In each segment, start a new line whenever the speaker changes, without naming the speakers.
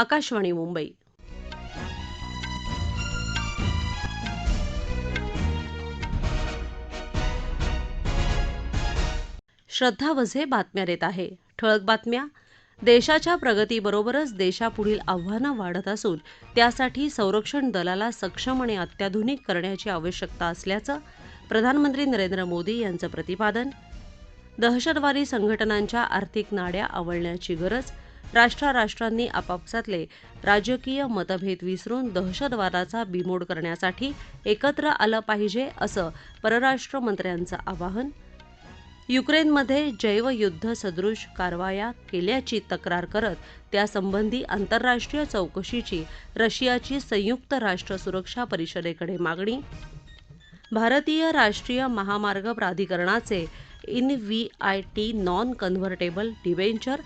आकाशवाणी मुंबई श्रद्धा वझे बातम्या देत आहे ठळक बातम्या देशाच्या प्रगतीबरोबरच देशापुढील आव्हानं वाढत असून त्यासाठी संरक्षण दलाला सक्षम आणि अत्याधुनिक करण्याची आवश्यकता असल्याचं प्रधानमंत्री नरेंद्र मोदी यांचं प्रतिपादन दहशतवादी संघटनांच्या आर्थिक नाड्या आवळण्याची गरज राष्ट्रांनी आपापसातले राजकीय मतभेद विसरून दहशतवादाचा बिमोड करण्यासाठी एकत्र आलं पाहिजे असं परराष्ट्र मंत्र्यांचं आवाहन युक्रेनमध्ये जैवयुद्ध सदृश कारवाया केल्याची तक्रार करत त्यासंबंधी आंतरराष्ट्रीय चौकशीची रशियाची संयुक्त राष्ट्र सुरक्षा परिषदेकडे मागणी भारतीय राष्ट्रीय महामार्ग प्राधिकरणाचे InvIT non convertible debenture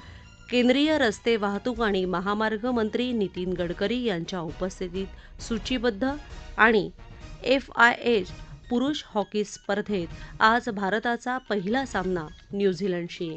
केंद्रीय रस्ते वाहतूक आणि महामार्ग मंत्री नितीन गडकरी यांच्या उपस्थितीत सूचीबद्ध आणि एफ आय एच पुरुष हॉकी स्पर्धेत आज भारताचा पहिला सामना न्यूझीलंडशी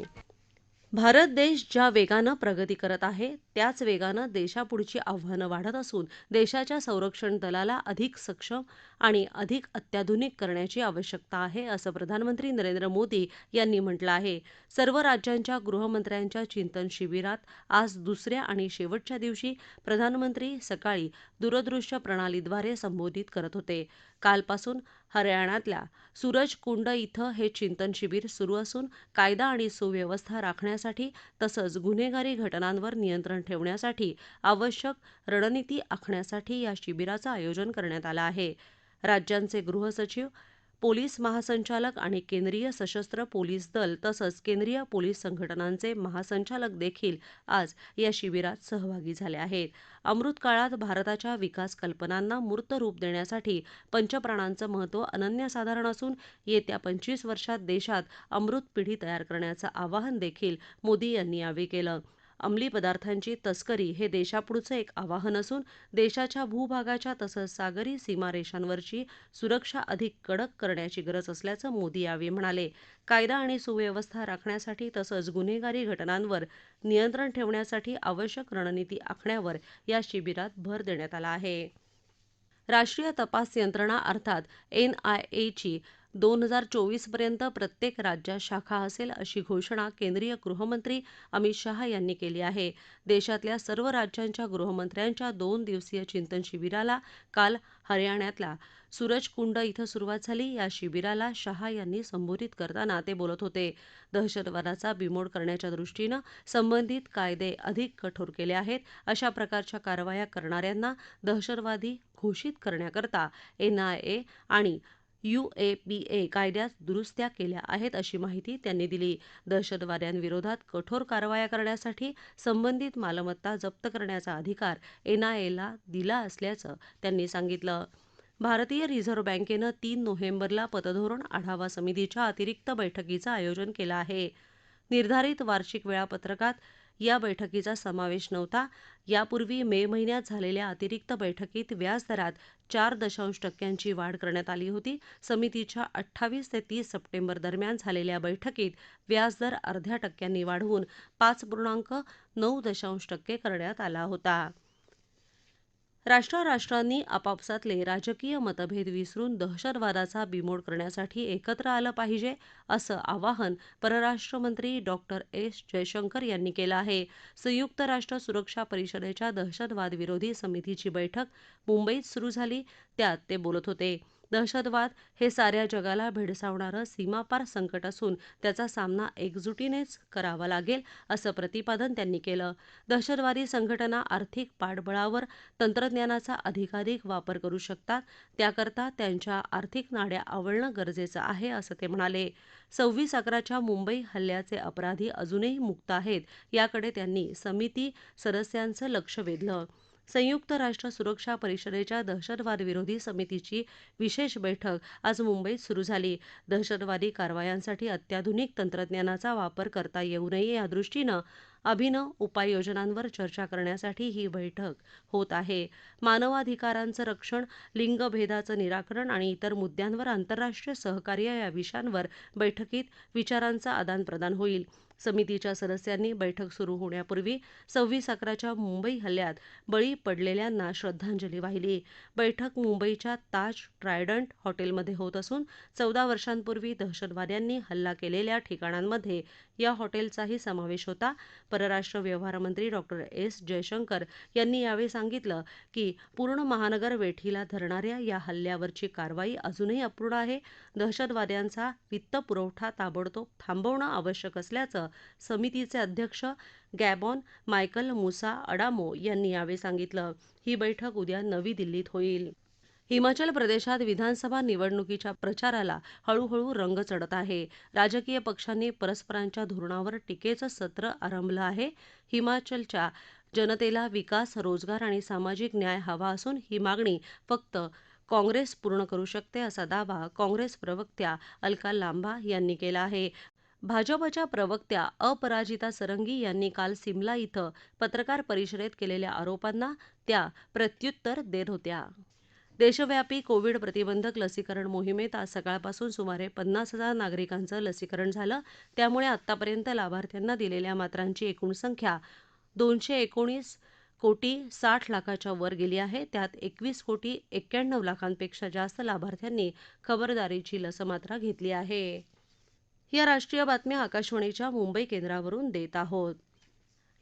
भारत देश ज्या वेगानं प्रगती करत आहे त्याच वेगानं देशापुढची आव्हानं वाढत असून देशाच्या संरक्षण दलाला अधिक सक्षम आणि अधिक अत्याधुनिक करण्याची आवश्यकता आहे असं प्रधानमंत्री नरेंद्र मोदी यांनी म्हटलं आहे सर्व राज्यांच्या गृहमंत्र्यांच्या चिंतन शिबिरात आज दुसऱ्या आणि शेवटच्या दिवशी प्रधानमंत्री सकाळी दूरदृश्य प्रणालीद्वारे संबोधित करत होते कालपासून हरयाणातल्या सूरजकुंड इथं हे चिंतन शिबीर सुरू असून कायदा आणि सुव्यवस्था राखण्यासाठी तसंच गुन्हेगारी घटनांवर नियंत्रण ठेवण्यासाठी आवश्यक रणनीती आखण्यासाठी या शिबिराचं आयोजन करण्यात आलं आहे राज्यांचे गृहसचिव पोलीस महासंचालक आणि केंद्रीय सशस्त्र पोलीस दल तसंच केंद्रीय पोलीस संघटनांचे महासंचालक देखील आज या शिबिरात सहभागी झाले आहेत अमृत काळात भारताच्या विकास कल्पनांना मूर्त रूप देण्यासाठी पंचप्राणांचं महत्व अनन्यसाधारण असून येत्या पंचवीस वर्षात देशात अमृत पिढी तयार करण्याचं आवाहन देखील मोदी यांनी यावेळी केलं अंमली पदार्थांची तस्करी हे देशापुढचं एक आवाहन असून देशाच्या भूभागाच्या तसंच सागरी सीमारेषांवरची सुरक्षा अधिक कडक करण्याची गरज असल्याचं मोदी यावेळी म्हणाले कायदा आणि सुव्यवस्था राखण्यासाठी तसंच गुन्हेगारी घटनांवर नियंत्रण ठेवण्यासाठी आवश्यक रणनीती आखण्यावर या शिबिरात भर देण्यात आला आहे राष्ट्रीय तपास यंत्रणा अर्थात एनआयएची दोन हजार चोवीसपर्यंत प्रत्येक राज्यात शाखा असेल अशी घोषणा केंद्रीय गृहमंत्री अमित शहा यांनी केली आहे देशातल्या सर्व राज्यांच्या गृहमंत्र्यांच्या दोन दिवसीय चिंतन शिबिराला काल हरयाणातल्या सूरजकुंड इथं सुरुवात झाली या शिबिराला शहा यांनी संबोधित करताना ते बोलत होते दहशतवादाचा बिमोड करण्याच्या दृष्टीनं संबंधित कायदे अधिक कठोर केले आहेत अशा प्रकारच्या कारवाया करणाऱ्यांना दहशतवादी घोषित करण्याकरता एनआयए आणि युएपीए कायद्यात दुरुस्त्या केल्या आहेत अशी माहिती त्यांनी दिली दहशतवाद्यांविरोधात कठोर कारवाया करण्यासाठी संबंधित मालमत्ता जप्त करण्याचा अधिकार एनआयएला दिला असल्याचं त्यांनी सांगितलं भारतीय रिझर्व्ह बँकेनं तीन नोव्हेंबरला पतधोरण आढावा समितीच्या अतिरिक्त बैठकीचं आयोजन केलं आहे निर्धारित वार्षिक वेळापत्रकात या बैठकीचा समावेश नव्हता यापूर्वी मे महिन्यात झालेल्या अतिरिक्त बैठकीत व्याजदरात चार दशांश टक्क्यांची वाढ करण्यात आली होती समितीच्या अठ्ठावीस ते तीस सप्टेंबर दरम्यान झालेल्या बैठकीत व्याजदर अर्ध्या टक्क्यांनी वाढवून पाच पूर्णांक नऊ दशांश टक्के करण्यात आला होता राष्ट्राराष्ट्रांनी आपापसातले राजकीय मतभेद विसरून दहशतवादाचा बिमोड करण्यासाठी एकत्र आलं पाहिजे असं आवाहन परराष्ट्रमंत्री डॉक्टर एस जयशंकर यांनी केलं आहे संयुक्त राष्ट्र सुरक्षा परिषदेच्या दहशतवादविरोधी समितीची बैठक मुंबईत सुरू झाली त्यात ते बोलत होते दहशतवाद हे साऱ्या जगाला भेडसावणारं सीमापार संकट असून त्याचा सामना एकजुटीनेच करावा लागेल असं प्रतिपादन त्यांनी केलं दहशतवादी संघटना आर्थिक पाठबळावर तंत्रज्ञानाचा अधिकाधिक वापर करू शकतात त्याकरता त्यांच्या आर्थिक नाड्या आवळणं गरजेचं आहे असं ते म्हणाले सव्वीस अकराच्या मुंबई हल्ल्याचे अपराधी अजूनही मुक्त आहेत याकडे त्यांनी समिती सदस्यांचं लक्ष वेधलं संयुक्त राष्ट्र सुरक्षा परिषदेच्या दहशतवाद विरोधी समितीची विशेष बैठक आज मुंबईत सुरू झाली दहशतवादी कारवायांसाठी अत्याधुनिक तंत्रज्ञानाचा वापर करता येऊ नये यादृष्टीनं अभिनव उपाययोजनांवर चर्चा करण्यासाठी ही बैठक होत आहे मानवाधिकारांचं रक्षण लिंगभेदाचं निराकरण आणि इतर मुद्द्यांवर आंतरराष्ट्रीय सहकार्य या विषयांवर बैठकीत विचारांचं आदानप्रदान होईल समितीच्या सदस्यांनी बैठक सुरू होण्यापूर्वी सव्वीस अकराच्या मुंबई हल्ल्यात बळी पडलेल्यांना श्रद्धांजली वाहिली बैठक मुंबईच्या ताज ट्रायडंट हॉटेलमध्ये होत असून चौदा वर्षांपूर्वी दहशतवाद्यांनी हल्ला केलेल्या ठिकाणांमध्ये या हॉटेलचाही समावेश होता परराष्ट्र व्यवहार मंत्री डॉ एस जयशंकर यांनी यावेळी सांगितलं की पूर्ण महानगर वेठीला धरणाऱ्या या हल्ल्यावरची कारवाई अजूनही अपूर्ण आहे दहशतवाद्यांचा वित्तपुरवठा ताबडतोब थांबवणं आवश्यक असल्याचं समितीचे अध्यक्ष गॅबॉन मायकल मुसा अडामो यांनी यावेळी सांगितलं ही बैठक उद्या नवी दिल्लीत होईल हिमाचल प्रदेशात विधानसभा निवडणुकीच्या प्रचाराला हळूहळू रंग चढत आहे राजकीय पक्षांनी परस्परांच्या धोरणावर टीकेचं सत्र आरंभलं आहे हिमाचलच्या जनतेला विकास रोजगार आणि सामाजिक न्याय हवा असून ही मागणी फक्त काँग्रेस पूर्ण करू शकते असा दावा काँग्रेस प्रवक्त्या अलका लांबा यांनी केला आहे भाजपच्या प्रवक्त्या अपराजिता सरंगी यांनी काल सिमला इथं पत्रकार परिषदेत केलेल्या आरोपांना त्या प्रत्युत्तर देत होत्या देशव्यापी कोविड प्रतिबंधक लसीकरण मोहिमेत आज सकाळपासून सुमारे पन्नास हजार नागरिकांचं लसीकरण झालं त्यामुळे आतापर्यंत लाभार्थ्यांना दिलेल्या मात्रांची एकूण संख्या दोनशे एकोणीस कोटी साठ लाखाच्या वर गेली आहे त्यात एकवीस कोटी एक्क्याण्णव लाखांपेक्षा जास्त लाभार्थ्यांनी खबरदारीची लसमात्रा घेतली आहे या राष्ट्रीय बातम्या आकाशवाणीच्या मुंबई केंद्रावरून देत आहोत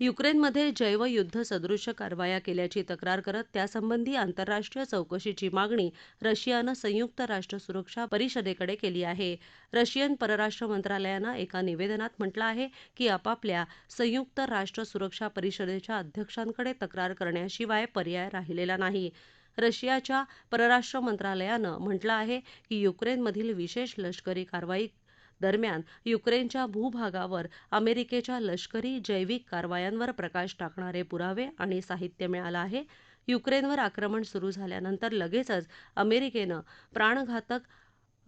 युक्रेनमध्ये जैवयुद्ध सदृश कारवाया केल्याची तक्रार करत त्यासंबंधी आंतरराष्ट्रीय चौकशीची मागणी रशियानं संयुक्त राष्ट्र सुरक्षा परिषदेकडे केली आहे रशियन परराष्ट्र मंत्रालयानं एका निवेदनात म्हटलं आहे की आपापल्या संयुक्त राष्ट्र सुरक्षा परिषदेच्या अध्यक्षांकडे तक्रार करण्याशिवाय पर्याय राहिलेला नाही रशियाच्या परराष्ट्र मंत्रालयानं म्हटलं आहे की युक्रेनमधील विशेष लष्करी कारवाई दरम्यान युक्रेनच्या भूभागावर अमेरिकेच्या लष्करी जैविक कारवायांवर प्रकाश टाकणारे पुरावे आणि साहित्य मिळालं आहे युक्रेनवर आक्रमण सुरू झाल्यानंतर लगेचच अमेरिकेनं प्राणघातक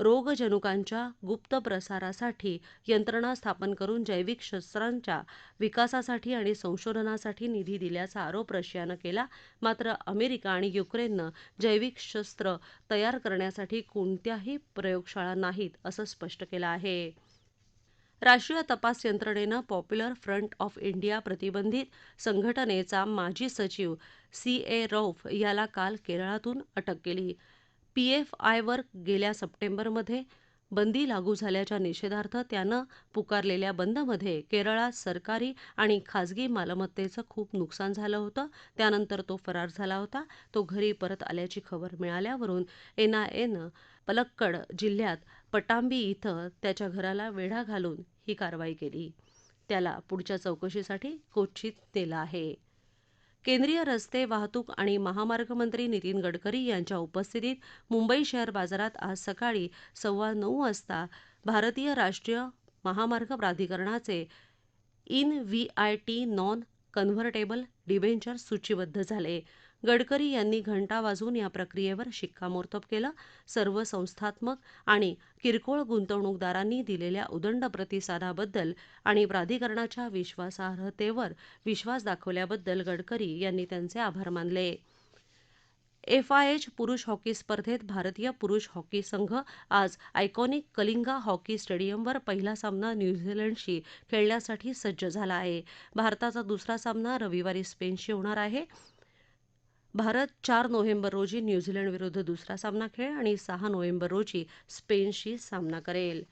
रोगजनुकांच्या गुप्त प्रसारासाठी यंत्रणा स्थापन करून जैविक शस्त्रांच्या विकासासाठी आणि संशोधनासाठी निधी दिल्याचा आरोप रशियानं केला मात्र अमेरिका आणि युक्रेननं जैविक शस्त्र तयार करण्यासाठी कोणत्याही प्रयोगशाळा नाहीत असं स्पष्ट केलं आहे राष्ट्रीय तपास यंत्रणेनं पॉप्युलर फ्रंट ऑफ इंडिया प्रतिबंधित संघटनेचा माजी सचिव सी ए रौफ याला काल केरळातून अटक केली पीएफआयवर गेल्या सप्टेंबरमध्ये बंदी लागू झाल्याच्या निषेधार्थ त्यानं पुकारलेल्या बंदमध्ये केरळात सरकारी आणि खाजगी मालमत्तेचं खूप नुकसान झालं होतं त्यानंतर तो फरार झाला होता तो घरी परत आल्याची खबर मिळाल्यावरून एनआयएनं पलक्कड जिल्ह्यात पटांबी इथं त्याच्या घराला वेढा घालून ही कारवाई केली त्याला पुढच्या चौकशीसाठी कोच्चीत नेलं आहे केंद्रीय रस्ते वाहतूक आणि महामार्ग मंत्री नितीन गडकरी यांच्या उपस्थितीत मुंबई शेअर बाजारात आज सकाळी सव्वा नऊ वाजता भारतीय राष्ट्रीय महामार्ग प्राधिकरणाचे InvIT non convertible debentures सूचीबद्ध झाले गडकरी यांनी घंटा वाजवून या प्रक्रियेवर शिक्कामोर्तब केलं सर्व संस्थात्मक आणि किरकोळ गुंतवणूकदारांनी दिलेल्या उदंड प्रतिसादाबद्दल आणि प्राधिकरणाच्या विश्वासार्हतेवर विश्वास दाखवल्याबद्दल गडकरी यांनी त्यांचे आभार मानले एफआयएच पुरुष हॉकी स्पर्धेत भारतीय पुरुष हॉकी संघ आज आयकॉनिक कलिंगा हॉकी स्टेडियमवर पहिला सामना न्यूझीलंडशी खेळण्यासाठी सज्ज झाला आहे भारताचा दुसरा सामना रविवारी स्पेनशी होणार आहे भारत चार नोव्हेंबर रोजी न्यूझीलंड विरुद्ध दुसरा सामना खेळ आणि सहा नोव्हेंबर रोजी स्पेनशी सामना करेल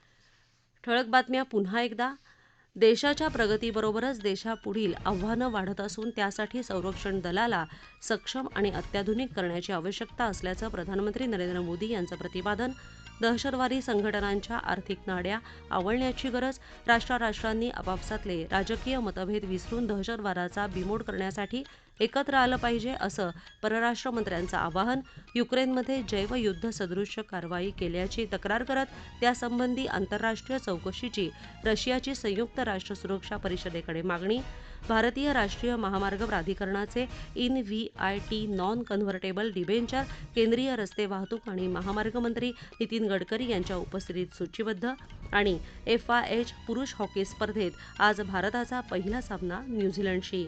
ठळक बातम्या पुन्हा एकदा देशाच्या प्रगतीबरोबरच देशापुढील आव्हानं वाढत असून त्यासाठी संरक्षण दलाला सक्षम आणि अत्याधुनिक करण्याची आवश्यकता असल्याचं प्रधानमंत्री नरेंद्र मोदी यांचं प्रतिपादन दहशतवादी संघटनांच्या आर्थिक नाड्या आवळण्याची गरज राष्ट्राराष्ट्रांनी आपापसातले राजकीय मतभेद विसरून दहशतवादाचा बिमोड करण्यासाठी एकत्र आलं पाहिजे असं परराष्ट्र मंत्र्यांचं आवाहन युक्रेनमध्ये सदृश्य कारवाई केल्याची तक्रार करत त्यासंबंधी आंतरराष्ट्रीय चौकशीची रशियाची संयुक्त राष्ट्र सुरक्षा परिषदेकडे मागणी भारतीय राष्ट्रीय महामार्ग प्राधिकरणाचे InvIT non convertible debenture केंद्रीय रस्ते वाहतूक आणि महामार्ग मंत्री नितीन गडकरी यांच्या उपस्थितीत सूचीबद्ध आणि एफ आय एच पुरुष हॉकी स्पर्धेत आज भारताचा पहिला सामना न्यूझीलंडशी